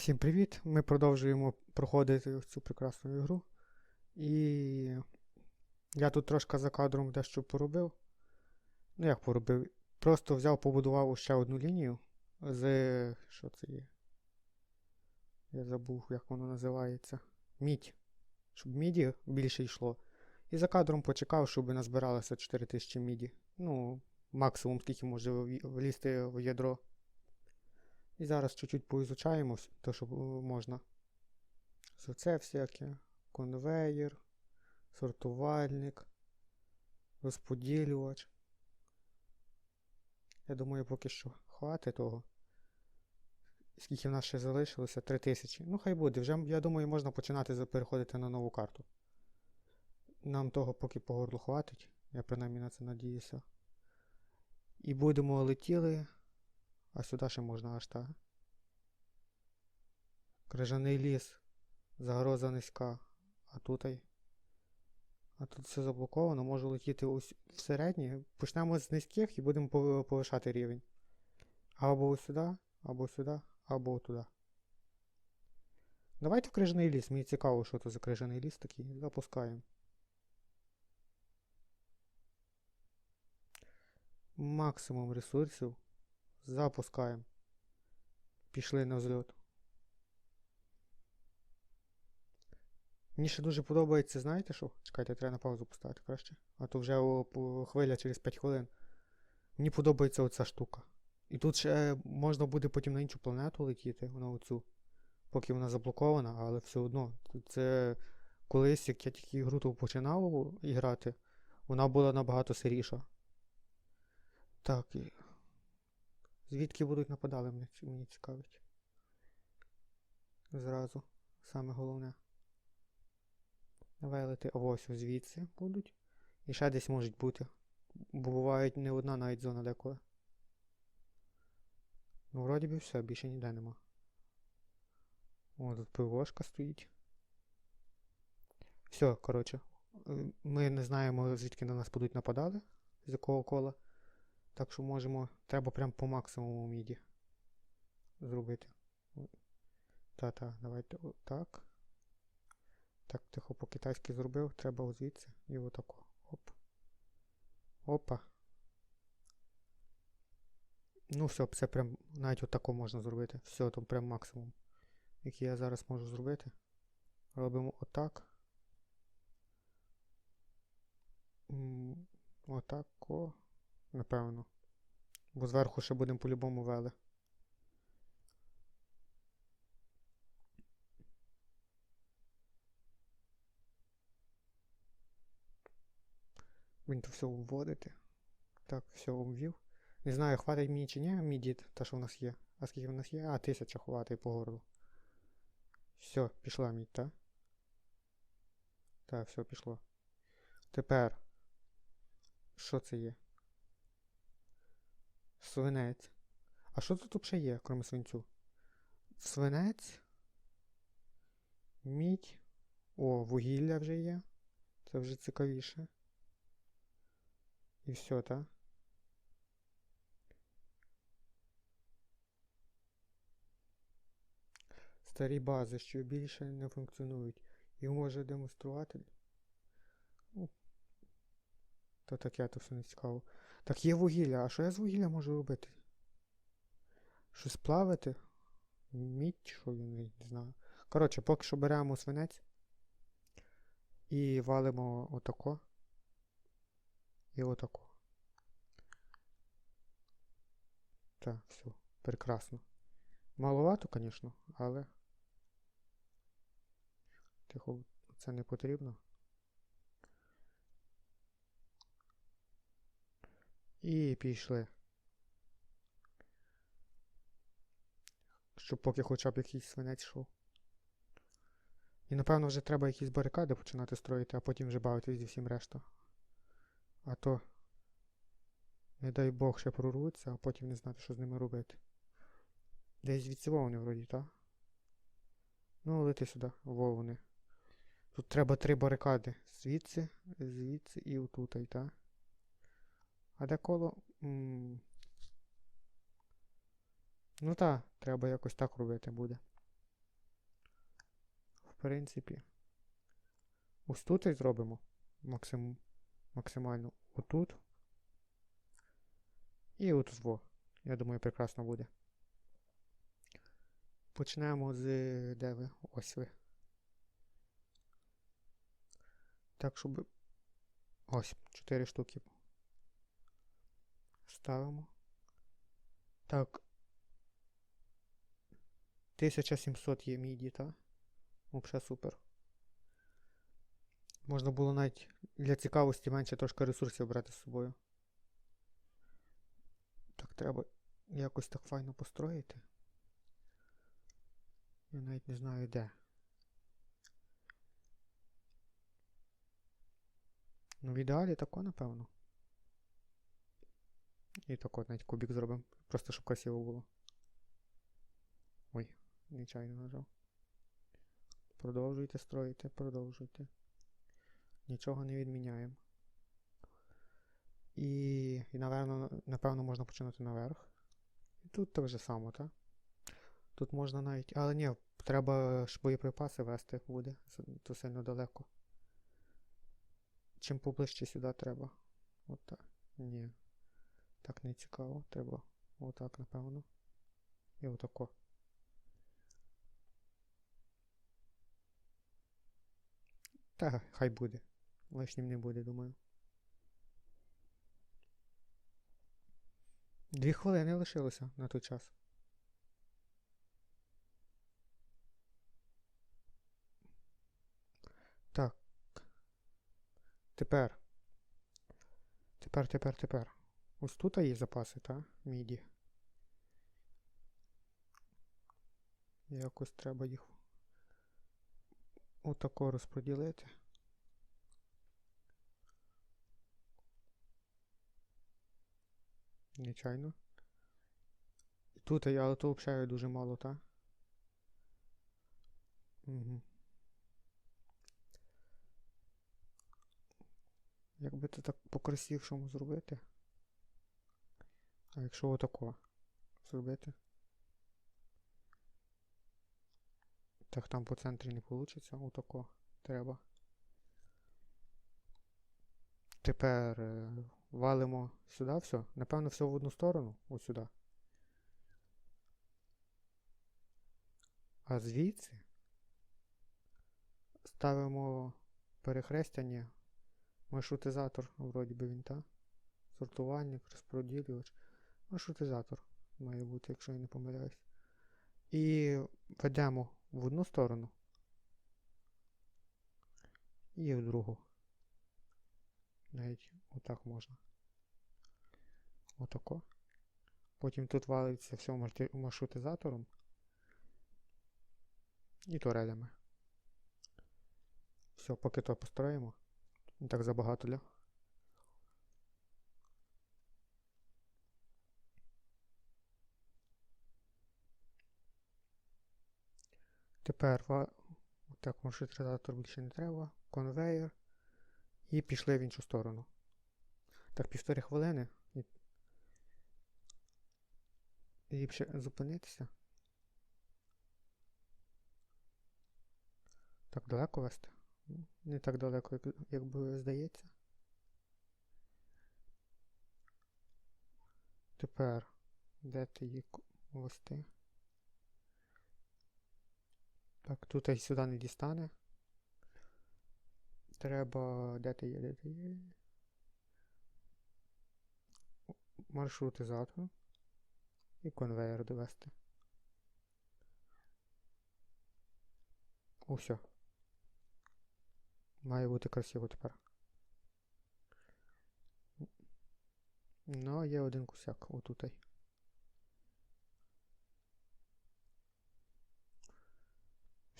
Всім привіт! Ми продовжуємо проходити цю прекрасну ігру. І я тут трошки за кадром дещо поробив. Ну як поробив? Просто взяв, побудував ще одну лінію з. Що це є? Я забув, як воно називається. Мідь. Щоб міді більше йшло. І за кадром почекав, щоб назбиралося 4000 міді. Ну, максимум, скільки може влізти в ядро. І зараз чуть-чуть поізучаємо вс- то, що е, можна. Це це всяке. Конвеєр, сортувальник, розподілювач. Я думаю, поки що хватить того. Скільки в нас ще залишилося? 3000. Ну, хай буде. Вже, я думаю, можна починати переходити на нову карту. Нам того поки по горлу хватить. Я принаймні на це надіюся. І будемо летіли. А сюди ще можна аж так. Крижаний ліс. Загроза низька. А тут. А тут все заблоковано. Можу летіти ось в середнє. Почнемо з низьких і будемо повишати рівень. Або ось сюди, або сюди, або туди. Давайте в крижаний ліс. Мені цікаво, що це за крижаний ліс такий. Запускаємо. Максимум ресурсів. Запускаємо. Пішли на взльот. Мені ще дуже подобається, знаєте що? Чекайте, треба на паузу поставити краще. А то вже о, хвиля через 5 хвилин. Мені подобається оця штука. І тут ще можна буде потім на іншу планету летіти, на оцю. Поки вона заблокована, але все одно. Це колись, як я тільки ігру ту починав грати, вона була набагато сиріша. Так, Звідки будуть нападали, мені, цікавить. Зразу. Саме головне. Давай лети. Ось звідси будуть. І ще десь можуть бути. Бо бувають не одна навіть зона деколи. Ну, вроді би все, більше ніде нема. О, тут пивошка стоїть. Все, коротше. Е, Ми не знаємо, звідки на нас будуть нападали, з якого кола. Так що можемо. Треба прям по максимуму міді зробити. Та-та, давайте отак. Так, тихо по-китайськи зробив, треба звідси і отако. Оп. Опа. Ну все, це прям навіть отако можна зробити. Все, то прям максимум. Який я зараз можу зробити. Робимо отак. Отако. Напевно. Бо зверху ще будемо по-любому вели. Він то все вводити. Так, все ввів. Не знаю, хватить мені чи ні, міді, та що в нас є. А скільки в нас є? А, тисяча хватить по горлу. Все, пішла мідь, так? Так, все, пішло. Тепер. Що це є? Свинець. А що тут взагалі є, крім свинцю? Свинець. Мідь. О, вугілля вже є. Це вже цікавіше. І все, так? Старі бази, що більше не функціонують. І може демонструвати. Ну, то таке, то все не цікаво. Так є вугілля. А що я з вугілля можу робити? Щось плавити? Мідь, що я не знаю. Коротше, поки що беремо свинець і валимо отако. І отако. Так, все, прекрасно. Маловато, звісно, але. Тихо, це не потрібно. І пішли. Щоб поки хоча б якийсь свинець йшов. І напевно вже треба якісь барикади починати строїти, а потім вже бавитись зі всім решта. А то, не дай Бог, ще прорвуться, а потім не знати, що з ними робити. Десь звідси вовни вроді, так? Ну, лети сюди, вовни. Тут треба три барикади. Звідси, звідси і отут, так? А деколо. Ну так, треба якось так робити буде. В принципі, ось тут і зробимо максим... максимально отут. І от зво. Я думаю, прекрасно буде. Почнемо з де ви? Ось ви. Так, щоб. Ось, 4 штуки. Ставимо. Так. 1700 є міді, так? Взагалі супер. Можна було навіть для цікавості менше трошки ресурсів брати з собою. Так, треба якось так файно построїти. Я навіть не знаю де. Ну, в ідеалі тако, напевно. І тако навіть кубик зробимо. Просто щоб красиво було. Ой, нечайно нажав. Продовжуйте строїти, продовжуйте. Нічого не відміняємо. І, і напевно, напевно, можна починати наверх. І тут так же само, так? Тут можна навіть. Але ні, треба ж боєприпаси вести буде. То сильно далеко. Чим поближче сюди треба. Отак. Ні. Так не цікаво. Треба отак, напевно. І отако. Та, хай буде. Лишнім не буде, думаю. Дві хвилини лишилося на той час. Так. Тепер. Тепер, тепер, тепер. Ось тут є запаси, так? Міді. Якось треба їх отако розподілити. Нечайно. Тут, але то взагалі дуже мало, так? Угу. Як це так по-красившому зробити? А якщо отако зробити? Так там по центрі не вийде, отако треба. Тепер е, валимо сюди все. Напевно, все в одну сторону, ось сюди. А звідси ставимо перехрестя, маршрутизатор, вроді би він, так? Сортувальник, розподілювач. Маршрутизатор має бути, якщо я не помиляюсь. І ведемо в одну сторону. І в другу. Навіть отак можна. Отако. Потім тут валиться все маршрутизатором і турелями. Все, поки то построїмо. Не так забагато для. Тепер так, маршрутизатор більше не треба. Конвейер. І пішли в іншу сторону. Так, півтори хвилини. І... Ліпше зупинитися. Так далеко вести? Не так далеко, як, як би здається. Тепер, де ти її вести? Так, тут і сюди не дістане. Треба. Де ти є, де ти є? Маршрутизатор. І конвейер довести. О, все. Має бути красиво тепер. Ну, є один кусяк отутай.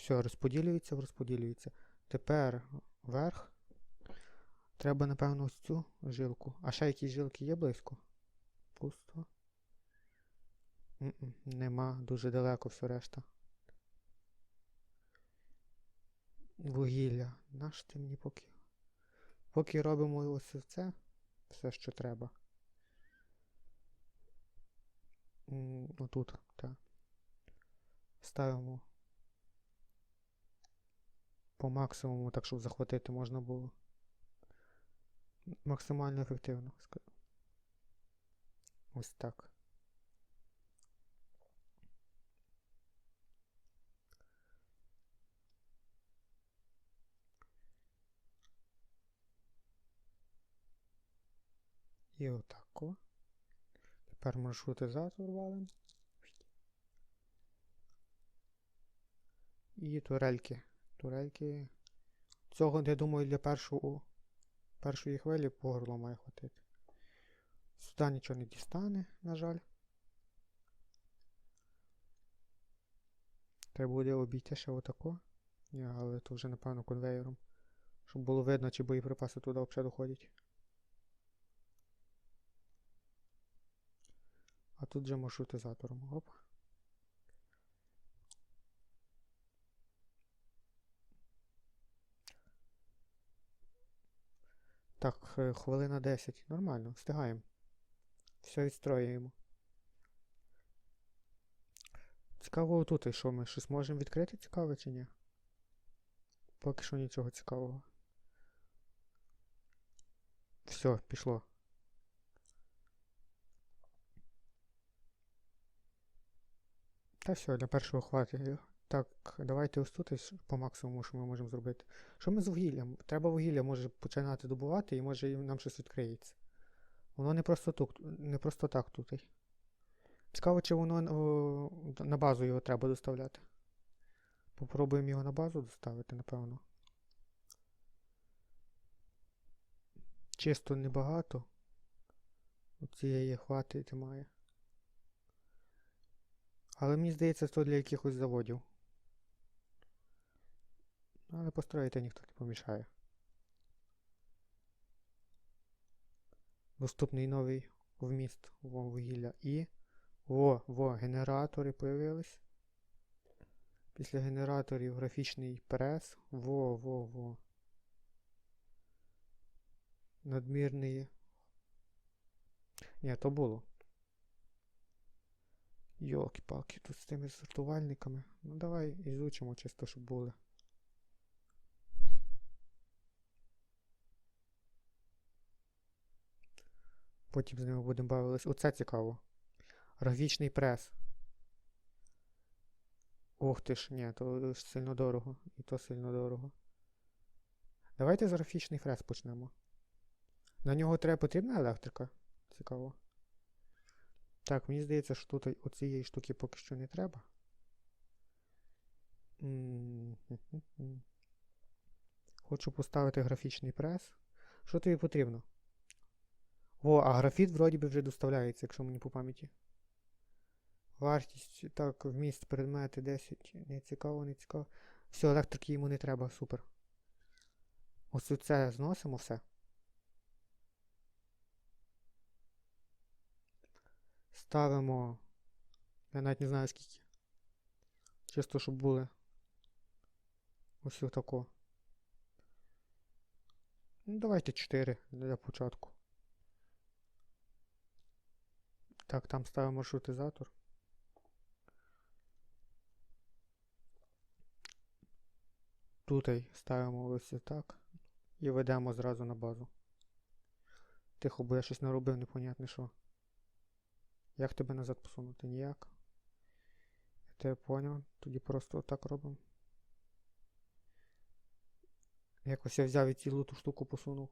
Все, розподілюється, розподілюється. Тепер вверх. Треба, напевно, ось цю жилку. А ще якісь жилки є близько? Пусто. Нема, дуже далеко все решта. Вугілля. Наш ти мені поки. Поки робимо ось це, все, що треба. Отут, так. Ставимо по максимуму, так щоб захватити можна було. Максимально ефективно. Ось так. І отако. Тепер маршрутизатор валим. І турельки. Турельки. Цього, я думаю, для першого, першої хвилі по горло має хватити. Сюди нічого не дістане, на жаль. Треба буде обійти ще отако. Ні, але то вже, напевно, конвейером. Щоб було видно, чи боєприпаси туди взагалі доходять. А тут вже маршрутизатором. Оп. Так, е, хвилина 10. Нормально, встигаємо. Все відстроюємо. Цікаво тут, що ми щось можемо відкрити цікаве чи ні? Поки що нічого цікавого. Все, пішло. Та все, для першого хватить. Так, давайте ось тут по максимуму, що ми можемо зробити. Що ми з вугіллям? Треба вугілля може починати добувати і може нам щось відкриється. Воно не просто тут, не просто так тут. Цікаво, чи воно о, на базу його треба доставляти. Попробуємо його на базу доставити, напевно. Чисто небагато. Цієї хватить має. Але мені здається, це для якихось заводів. Але построїти ніхто не помішає. Доступний новий вміст вугілля і. Во, во, генератори появились. Після генераторів графічний прес. Во, во, во. Надмірний. Ні, то було. Йолки-палки, тут з тими сортувальниками. Ну давай ізучимо чисто, щоб були. Потім з ними будемо бавитись. Оце цікаво. Графічний прес. Ох ти ж, ні, то сильно дорого. І то сильно дорого. Давайте з графічний фрез почнемо. На нього треба потрібна електрика. Цікаво. Так, мені здається, що тут оцієї штуки поки що не треба. Хочу поставити графічний прес. Що тобі потрібно? О, а графіт вроді би вже доставляється, якщо мені по пам'яті. Вартість, так, вміст предмети 10. Не цікаво, не цікаво. Все, електрики йому не треба, супер. Ось це зносимо все. Ставимо. Я навіть не знаю скільки. Чисто, щоб були. Ось отако. Ну, давайте 4 для початку. Так, там ставимо маршрутизатор. Тут ставимо ось так. І ведемо зразу на базу. Тихо, бо я щось наробив, непонятне що. Як тебе назад посунути? Ніяк. Я тебе поняв. Тоді просто отак робимо. Якось я взяв і цілу ту штуку посунув.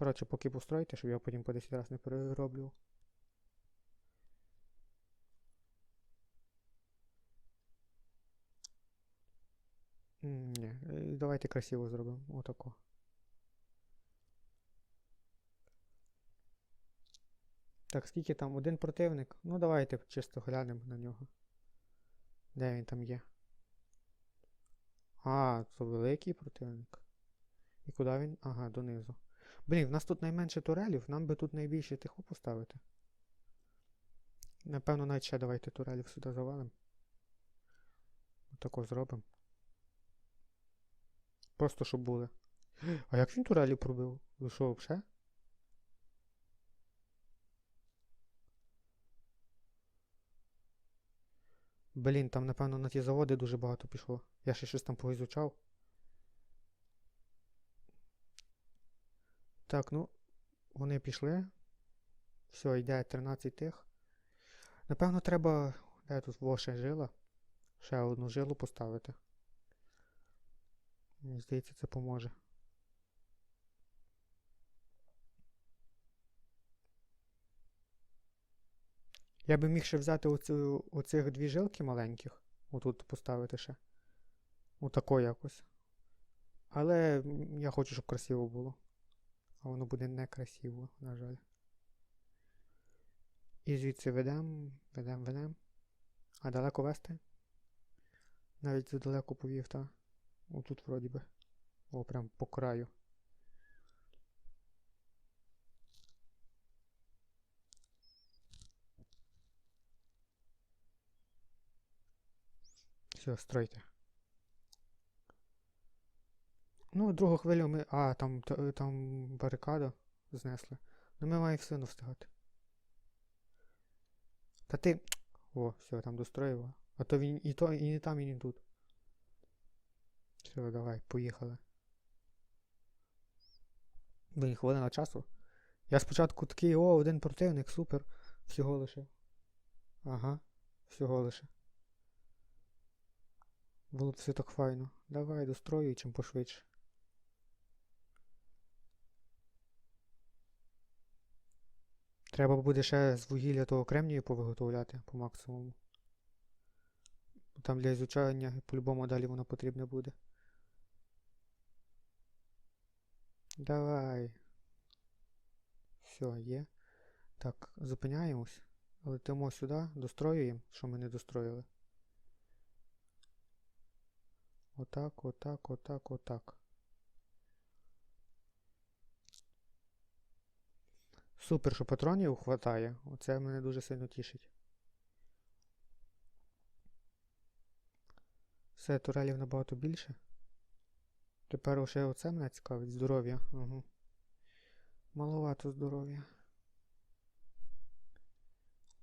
Коротше, поки постройте, щоб я потім по 10 разів не перероблював. М, Ні, е, давайте красиво зробимо. Отако. Так, скільки там? Один противник? Ну давайте чисто глянемо на нього. Де він там є? А, це великий противник. І куди він? Ага, донизу. Блін, в нас тут найменше турелів, нам би тут найбільше тихо поставити. Напевно, навіть ще давайте турелів сюди завалимо. Отако зробимо. Просто щоб були. А як він турелі пробив? Ви що, взагалі? Блін, там, напевно, на ті заводи дуже багато пішло. Я ще щось там поізучав. Так, ну, вони пішли. Все, йде 13 тих. Напевно, треба. Де тут во ще жила? Ще одну жилу поставити. Мені здається, це поможе. Я би міг ще взяти оцю, оцих дві жилки маленьких. Отут поставити ще. Отако якось. Але я хочу, щоб красиво було. А воно буде некрасиво, на жаль. І звідси ведем, ведем, ведем. А далеко вести? Навіть задалеко повів, та. Отут вроді би. О, прям по краю. Все, стройте. Ну, другу хвилю ми. А, там, там барикада знесли. Ну ми маємо все одно встигати. Та ти. О, все, там достроїла. А то він і то, і не там, і не тут. Все, давай, поїхали. Блін, хвилина часу. Я спочатку такий, о, один противник, супер. Всього лише. Ага, всього лише. Було б все так файно. Давай, дострою, чим пошвидше. Треба буде ще з вугілля того кремнію повиготовляти по максимуму. Там для ізучання по-любому далі воно потрібне буде. Давай. Все, є. Так, зупиняємось. Летимо сюди, достроюємо, що ми не достроїли. Отак, отак, отак, отак. Супер, що патронів хватає. Оце мене дуже сильно тішить. Все, турелів набагато більше. Тепер лише оце мене цікавить. Здоров'я. Угу. Маловато здоров'я.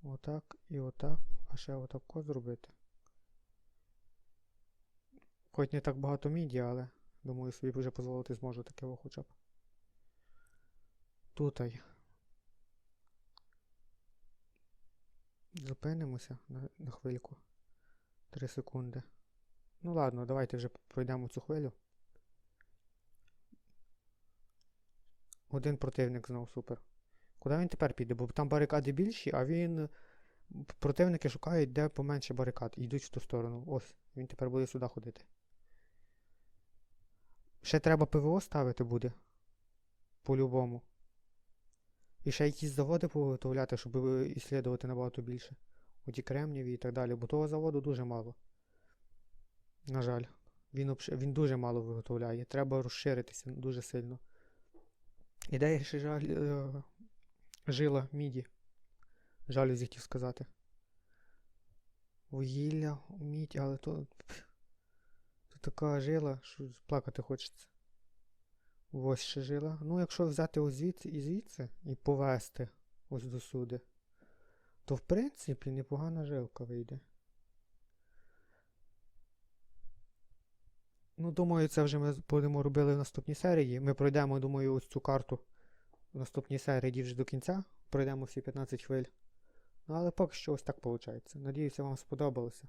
Отак і отак. А ще отако зробити. Хоч не так багато міді, але думаю, собі вже дозволити зможу таке хоча б. Тутай. Зупинимося на, на хвильку. Три секунди. Ну ладно, давайте вже пройдемо цю хвилю. Один противник знов супер. Куди він тепер піде? Бо там барикади більші, а він. Противники шукають, де поменше барикад. Йдуть в ту сторону. Ось, він тепер буде сюди ходити. Ще треба ПВО ставити буде. По-любому. І ще якісь заводи повиготовляти, щоб е, іслідувати набагато більше. Оті кремніві і так далі. Бо того заводу дуже мало. На жаль. Він, обш- він дуже мало виготовляє. Треба розширитися дуже сильно. Ідея ще жаль. Е, жила міді. Жалюзі хотів сказати. Вугілля, мідь, але то. То така жила, що плакати хочеться. Ось ще жила. Ну, якщо взяти ось звідси і звідси і повести ось до суди, то в принципі непогана жилка вийде. Ну, думаю, це вже ми будемо робити в наступній серії. Ми пройдемо, думаю, ось цю карту в наступній серії вже до кінця. Пройдемо всі 15 хвиль. Ну, але поки що ось так виходить. Надіюся, вам сподобалося.